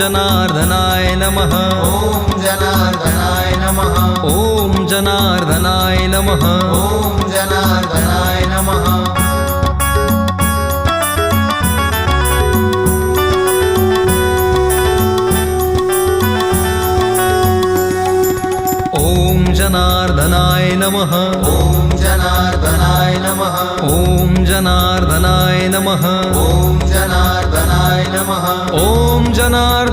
जनार्दनाय नमः ॐ जनार्दनाय नमः ॐ जनार्दनाय नमः ॐ जनार्दनाय नमः जनार्दनाय नमः ॐ जनार्दनाय नमः ॐ जनार्दनाय नमः ॐ जनार्दनाय नमः ॐ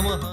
நமஹ